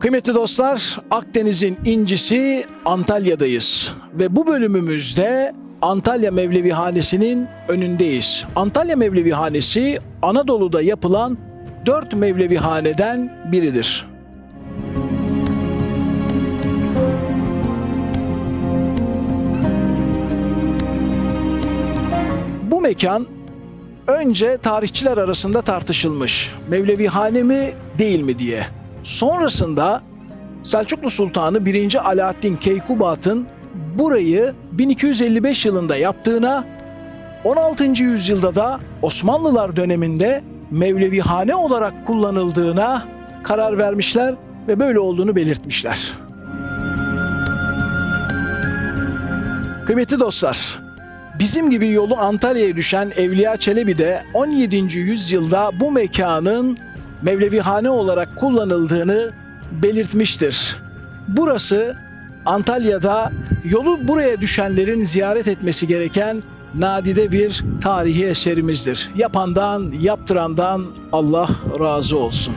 Kıymetli dostlar, Akdeniz'in incisi Antalya'dayız ve bu bölümümüzde Antalya Mevlevi Hanesi'nin önündeyiz. Antalya Mevlevi Hanesi Anadolu'da yapılan dört Mevlevi Hane'den biridir. Bu mekan önce tarihçiler arasında tartışılmış. Mevlevihane mi değil mi diye. Sonrasında Selçuklu Sultanı 1. Alaaddin Keykubat'ın burayı 1255 yılında yaptığına, 16. yüzyılda da Osmanlılar döneminde Mevlevihane olarak kullanıldığına karar vermişler ve böyle olduğunu belirtmişler. Kıymetli dostlar, Bizim gibi yolu Antalya'ya düşen Evliya Çelebi de 17. yüzyılda bu mekanın Mevlevihane olarak kullanıldığını belirtmiştir. Burası Antalya'da yolu buraya düşenlerin ziyaret etmesi gereken nadide bir tarihi eserimizdir. Yapandan, yaptırandan Allah razı olsun.